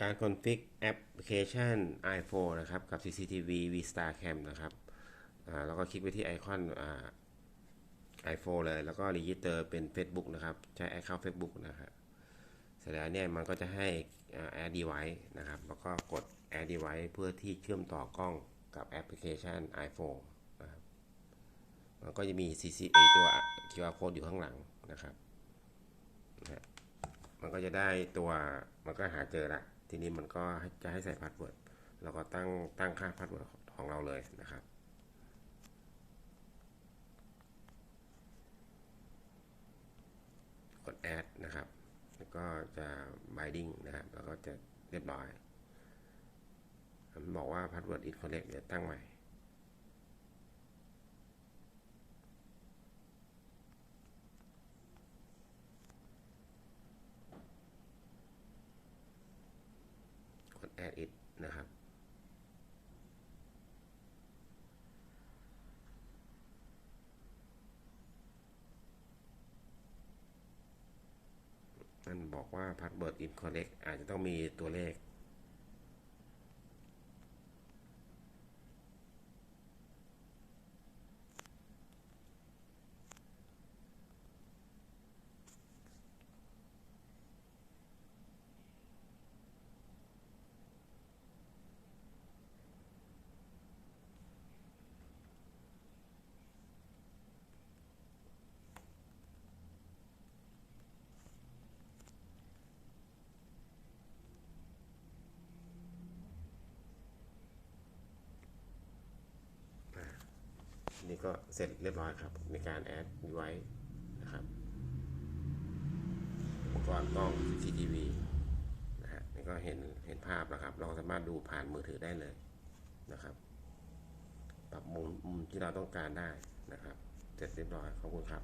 การคอนฟิกแอปพลิเคชัน iPhone นะครับ กับ CCTV Vstar Cam นะครับแล้วก็คลิกไปที่ไอคอนไอ่า iPhone เลย แล้วก็รีจิสเตอร์เป็น Facebook นะครับ ใช้ Account Facebook นะครับเสร็จแล้วเนี่ยมันก็จะให้อ่า Add Device นะครับ แล้วก็กด Add Device เพื่อที่เชื่อมต่อกล้องกับแอปพลิเคชัน iPhone นะครับมันก็จะมี CC ไอ้ตัว QR code อยู่ข้างหลังนะครับนะมันก็จะได้ตัวมันก็หาเจอละ ทีนี้มันก็จะให้ใส่พาสเวิร์ดเราก็ตั้งตั้งค่าพาสเวิร์ดของเราเลยนะครับกด add นะครับ แล้วก็จะ binding นะครับ แล้วก็จะเรียบร้อยมันบอกว่า password incorrect เดี๋ยวตั้งใหม่ กด add it นะครับ มันบอกว่าพาสเวิร์ดอินคอร์เรกอาจจะต้องมีตัวเลข นี่ก็เสร็จเรียบร้อยครับ ในการแอดไว้นะครับอุปกรณ์กล้อง CCTV นะฮะนี่ก็เห็นเห็นภาพนะครับ เราสามารถดูผ่านมือถือได้เลยนะครับ ปรับมุมมุมที่เราต้องการได้นะครับ เสร็จเรียบร้อยขอบคุณครับ